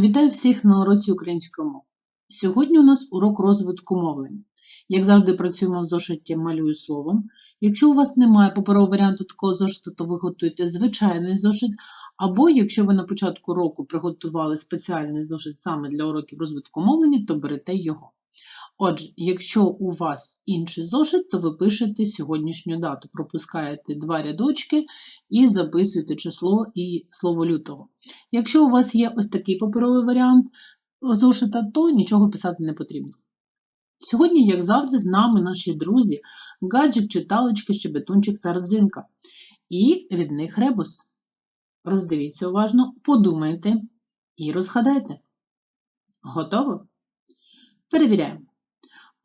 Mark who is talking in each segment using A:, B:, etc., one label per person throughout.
A: Вітаю всіх на уроці української мови. Сьогодні у нас урок розвитку мовлення. Як завжди, працюємо в зошиті малюю словом. Якщо у вас немає паперового варіанту такого зошиту, то ви готуєте звичайний зошит. Або якщо ви на початку року приготували спеціальний зошит саме для уроків розвитку мовлення, то берете його. Отже, якщо у вас інший зошит, то ви пишете сьогоднішню дату, пропускаєте два рядочки і записуєте число і слово лютого. Якщо у вас є ось такий паперовий варіант зошита, то нічого писати не потрібно. Сьогодні, як завжди, з нами наші друзі, гаджик, читалочки, щебетунчик та родзинка. І від них ребус. Роздивіться уважно, подумайте і розгадайте. Готово? Перевіряємо.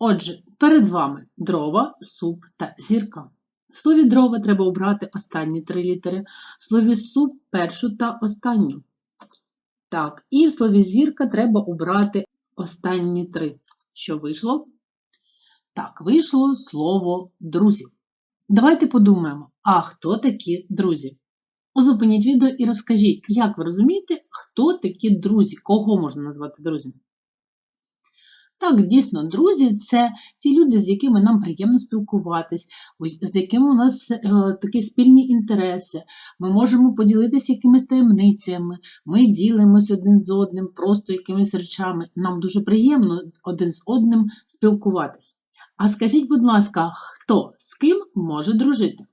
A: Отже, перед вами дрова, суп та зірка. В слові дрова треба обрати останні три літери, в слові суп першу та останню. Так, і в слові зірка треба обрати останні три. Що вийшло? Так, вийшло слово друзі. Давайте подумаємо, а хто такі друзі? Зупиніть відео і розкажіть, як ви розумієте, хто такі друзі, кого можна назвати друзями? Так, дійсно, друзі це ті люди, з якими нам приємно спілкуватись, з якими у нас е, такі спільні інтереси. Ми можемо поділитися якимись таємницями, ми ділимось один з одним, просто якимись речами. Нам дуже приємно один з одним спілкуватись. А скажіть, будь ласка, хто з ким може дружити?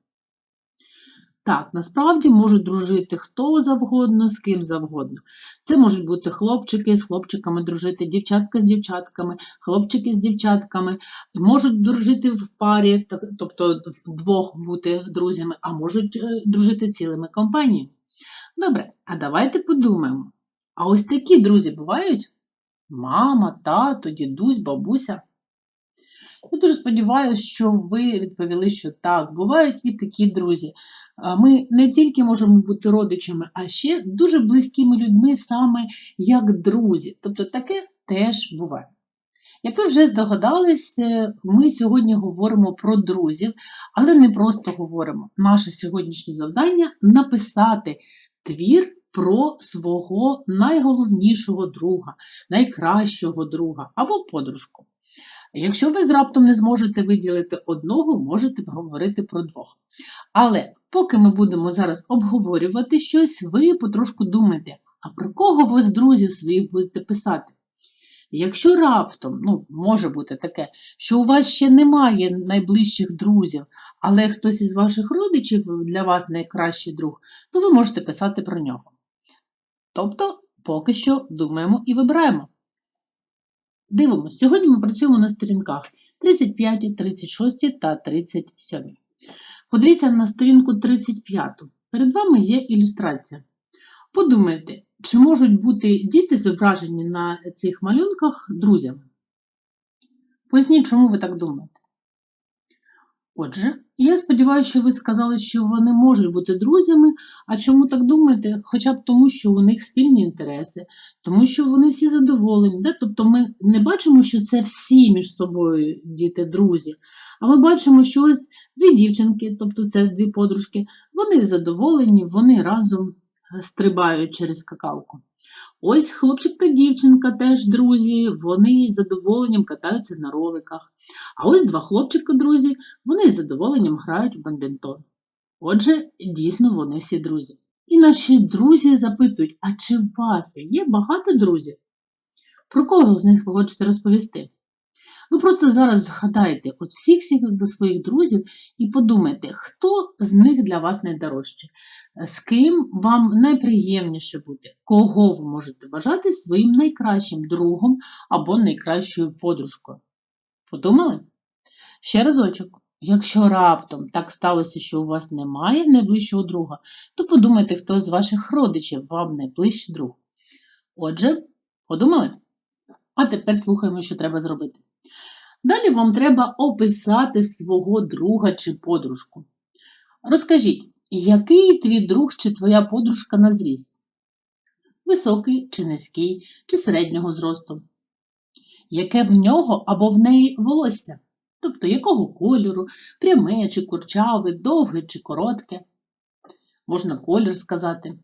A: Так, насправді можуть дружити хто завгодно, з ким завгодно. Це можуть бути хлопчики з хлопчиками дружити, дівчатка з дівчатками, хлопчики з дівчатками, можуть дружити в парі, тобто вдвох бути друзями, а можуть е, дружити цілими компаніями. Добре, а давайте подумаємо. А ось такі друзі бувають? Мама, тато, дідусь, бабуся. Я дуже сподіваюся, що ви відповіли, що так, бувають і такі друзі. Ми не тільки можемо бути родичами, а ще дуже близькими людьми, саме як друзі. Тобто таке теж буває. Як ви вже здогадались, ми сьогодні говоримо про друзів, але не просто говоримо. Наше сьогоднішнє завдання написати твір про свого найголовнішого друга, найкращого друга або подружку. Якщо ви раптом не зможете виділити одного, можете говорити про двох. Але поки ми будемо зараз обговорювати щось, ви потрошку думайте, а про кого ви з друзів своїх будете писати? Якщо раптом, ну, може бути таке, що у вас ще немає найближчих друзів, але хтось із ваших родичів для вас найкращий друг, то ви можете писати про нього. Тобто, поки що думаємо і вибираємо. Дивимось, сьогодні ми працюємо на сторінках 35, 36 та 37. Подивіться на сторінку 35. Перед вами є ілюстрація. Подумайте, чи можуть бути діти зображені на цих малюнках друзями? Поясніть, чому ви так думаєте. Отже, я сподіваюся, що ви сказали, що вони можуть бути друзями. А чому так думаєте? Хоча б тому, що у них спільні інтереси, тому що вони всі задоволені. Да? Тобто ми не бачимо, що це всі між собою діти-друзі. А ми бачимо, що ось дві дівчинки, тобто це дві подружки, вони задоволені, вони разом стрибають через какалку. Ось хлопчик та дівчинка теж друзі, вони з задоволенням катаються на роликах. А ось два хлопчика, друзі, вони з задоволенням грають в бадмінтон. Отже, дійсно, вони всі друзі. І наші друзі запитують, а чи у вас є багато друзів? Про кого з них ви хочете розповісти? Ви просто зараз згадайте от всіх всіх до своїх друзів і подумайте, хто з них для вас найдорожчий, з ким вам найприємніше бути, кого ви можете вважати своїм найкращим другом або найкращою подружкою. Подумали? Ще разочок. Якщо раптом так сталося, що у вас немає найближчого друга, то подумайте, хто з ваших родичів вам найближчий друг. Отже, подумали? А тепер слухаємо, що треба зробити. Далі вам треба описати свого друга чи подружку. Розкажіть, який твій друг чи твоя подружка на зріст? Високий чи низький, чи середнього зросту? Яке в нього або в неї волосся? Тобто якого кольору, пряме чи курчаве, довге чи коротке? Можна колір сказати.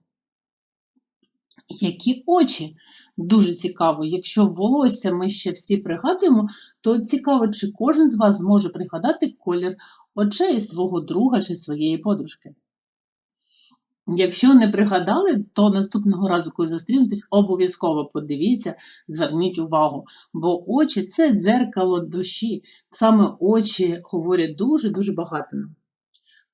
A: Які очі? Дуже цікаво. Якщо волосся ми ще всі пригадуємо, то цікаво, чи кожен з вас зможе пригадати колір очей свого друга чи своєї подружки. Якщо не пригадали, то наступного разу, коли зустрінетесь, обов'язково подивіться, зверніть увагу, бо очі це дзеркало душі. Саме очі говорять дуже-дуже багато.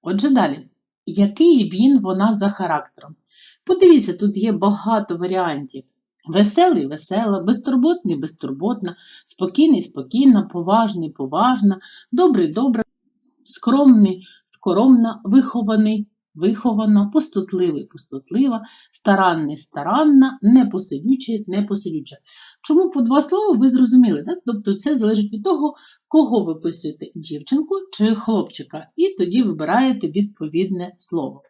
A: Отже, далі, який він, вона за характером? Подивіться, тут є багато варіантів. Веселий, весела, безтурботний, безтурботна, спокійний, спокійна, поважний, поважна, добрий, добра, скромний, скоромна, вихований, вихована, пустотливий, пустотлива, старанний, старанна, непосидючий, непосидюча. Чому по два слова ви зрозуміли? Так? Тобто це залежить від того, кого ви писуєте дівчинку чи хлопчика, і тоді вибираєте відповідне слово.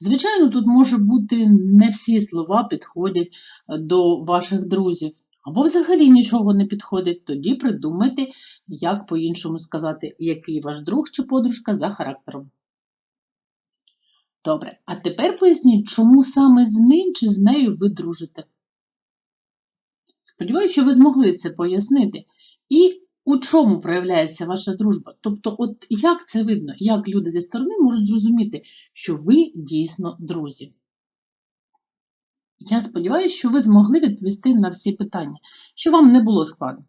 A: Звичайно, тут може бути не всі слова підходять е, до ваших друзів, або взагалі нічого не підходить, тоді придумайте, як по-іншому сказати, який ваш друг чи подружка за характером. Добре, а тепер поясніть, чому саме з ним чи з нею ви дружите. Сподіваюся, що ви змогли це пояснити. І у чому проявляється ваша дружба? Тобто, от як це видно, як люди зі сторони можуть зрозуміти, що ви дійсно друзі? Я сподіваюся, що ви змогли відповісти на всі питання, що вам не було складно.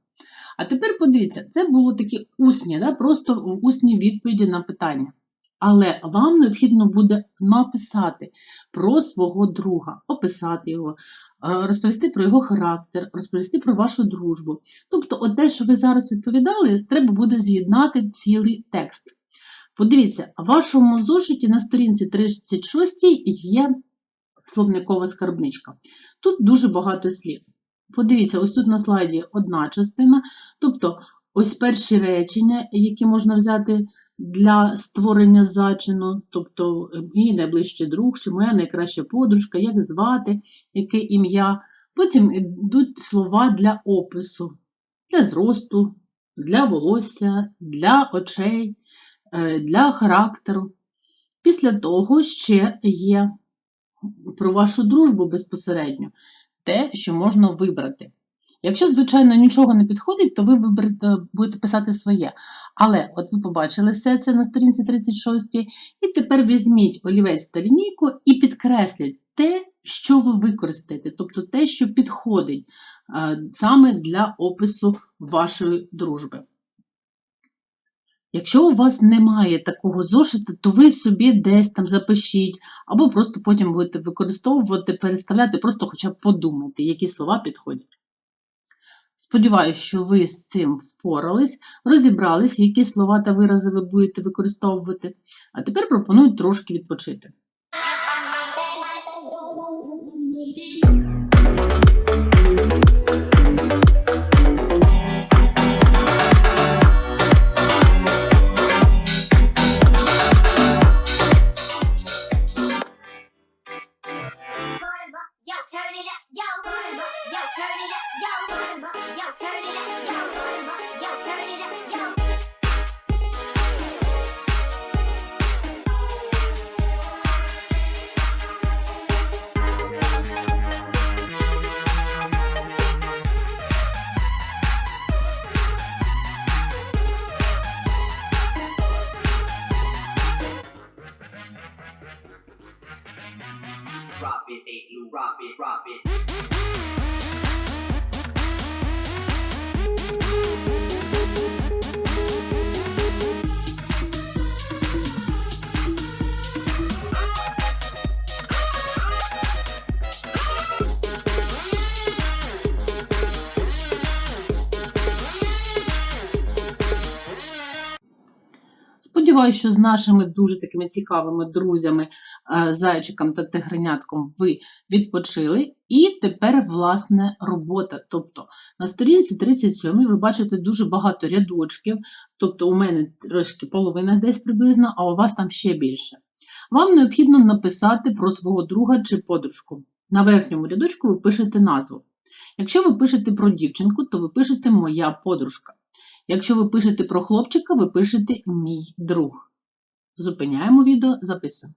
A: А тепер подивіться, це було такі усні, да, просто усні відповіді на питання. Але вам необхідно буде написати про свого друга, описати його, е, розповісти про його характер, розповісти про вашу дружбу. Тобто, те, що ви зараз відповідали, треба буде з'єднати в цілий текст. Подивіться, в вашому зошиті на сторінці 36 є словникова скарбничка. Тут дуже багато слів. Подивіться, ось тут на слайді одна частина, тобто ось перші речення, які можна взяти для створення зачину, тобто мій найближчий друг, чи моя найкраща подружка, як звати, яке ім'я. Потім йдуть слова для опису, для зросту, для волосся, для очей, е, для характеру. Після того ще є про вашу дружбу безпосередньо те, що можна вибрати. Якщо, звичайно, нічого не підходить, то ви виберете, будете писати своє. Але от ви побачили все це на сторінці 36, і тепер візьміть олівець та лінійку і підкресліть те, що ви використаєте, тобто те, що підходить е, саме для опису вашої дружби. Якщо у вас немає такого зошиту, то ви собі десь там запишіть, або просто потім будете використовувати, переставляти, просто хоча б подумайте, які слова підходять. Сподіваюсь, що ви з цим впорались, розібрались, які слова та вирази ви будете використовувати. А тепер пропоную трошки відпочити. Сподіваюся, що з нашими дуже такими цікавими друзями, е, зайчиком та тигренятком ви відпочили. І тепер, власне, робота. Тобто на сторінці 37 ви бачите дуже багато рядочків, тобто у мене трошки половина десь приблизно, а у вас там ще більше. Вам необхідно написати про свого друга чи подружку. На верхньому рядочку ви пишете назву. Якщо ви пишете про дівчинку, то ви пишете Моя подружка. Якщо ви пишете про хлопчика, ви пишете Мій друг. Зупиняємо відео, записуємо.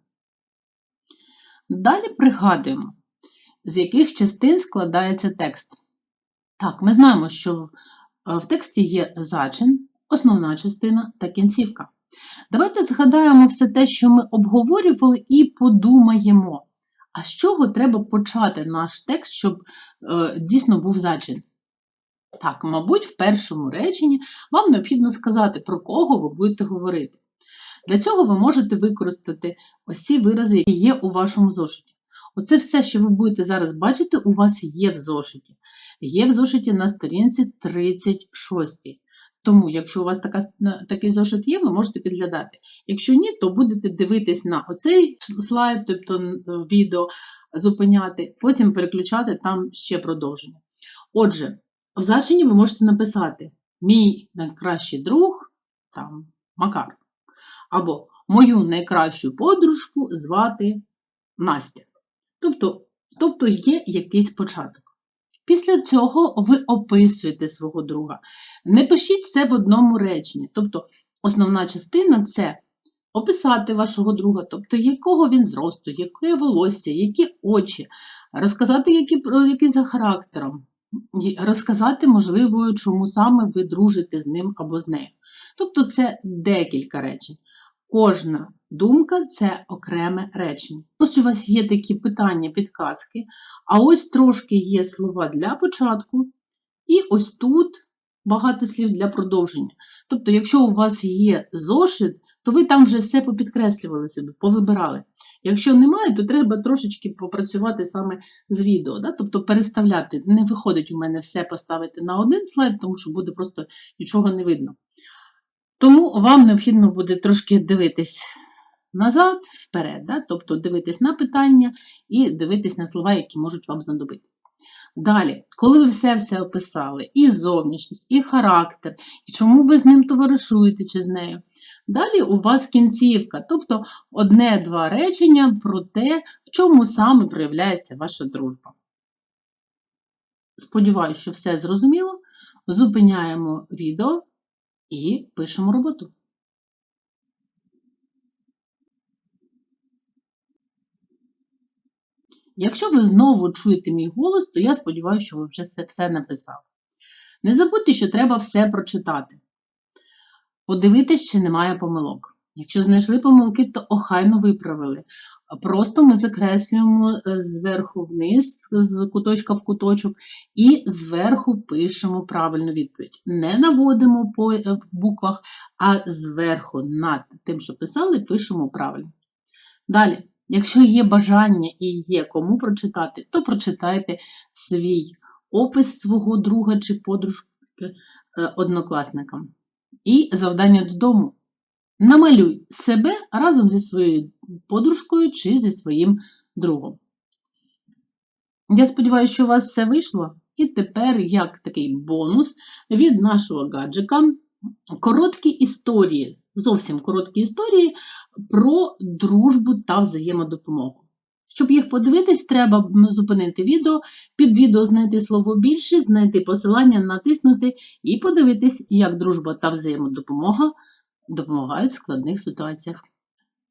A: Далі пригадуємо, З яких частин складається текст? Так, ми знаємо, що в- е, тексті є зачин, основна частина та кінцівка. Давайте згадаємо все те, що ми обговорювали, і подумаємо, а з чого треба почати наш текст, щоб е, дійсно був зачин. Так, мабуть, в першому реченні вам необхідно сказати, про кого ви будете говорити. Для цього ви можете використати ось ці вирази, які є у вашому зошиті. Оце все, що ви будете зараз бачити, у вас є в зошиті. Є в зошиті на сторінці 36. Тому, якщо у вас така, такий зошит є, ви можете підглядати. Якщо ні, то будете дивитись на оцей слайд, тобто відео, зупиняти, потім переключати там ще продовження. Отже, в зачині ви можете написати Мій найкращий друг там Макар. Або мою найкращу подружку звати Настя. Тобто, тобто є якийсь початок. Після цього ви описуєте свого друга. Не пишіть це в одному реченні. Тобто, основна частина це описати вашого друга, тобто якого він зросту, яке волосся, які очі, розказати, про- який за характером, розказати, можливо, чому саме ви дружите з ним або з нею. Тобто це декілька речень. Кожна думка це окреме речення. Ось у вас є такі питання, підказки, а ось трошки є слова для початку, і ось тут багато слів для продовження. Тобто, якщо у вас є зошит, то ви там вже все попідкреслювали собі, повибирали. Якщо немає, то треба трошечки попрацювати саме з відео, да? тобто переставляти. Не виходить у мене все поставити на один слайд, тому що буде просто нічого не видно. Тому вам необхідно буде трошки дивитись назад, вперед, да? тобто дивитись на питання і дивитись на слова, які можуть вам знадобитися. Далі, коли ви все-все описали, і зовнішність, і характер, і чому ви з ним товаришуєте чи з нею. Далі у вас кінцівка, тобто одне-два речення про те, в чому саме проявляється ваша дружба. Сподіваюся, що все зрозуміло. Зупиняємо відео і пишемо роботу. Якщо ви знову чуєте мій голос, то я сподіваюся, що ви вже це все написали. Не забудьте, що треба все прочитати. Подивитись, чи немає помилок. Якщо знайшли помилки, то охайно виправили. Просто ми закреслюємо е, зверху вниз, з куточка в куточок, і зверху пишемо правильну відповідь. Не наводимо по е, буквах, а зверху над тим, що писали, пишемо правильно. Далі, якщо є бажання і є кому прочитати, то прочитайте свій опис свого друга чи подружки е, однокласникам. І завдання додому. Намалюй себе разом зі своєю подружкою чи зі своїм другом. Я сподіваюся, що у вас все вийшло. І тепер, як такий бонус від нашого гаджика, короткі історії, зовсім короткі історії про дружбу та взаємодопомогу. Щоб їх подивитись, треба зупинити відео, під відео знайти слово більше, знайти посилання, натиснути і подивитись, як дружба та взаємодопомога допомагають в складних ситуаціях.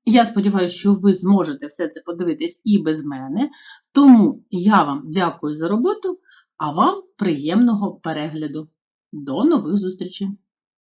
A: Я сподіваюся, що ви зможете все це подивитись і без мене. Тому я вам дякую за роботу, а вам приємного перегляду. До нових зустрічей!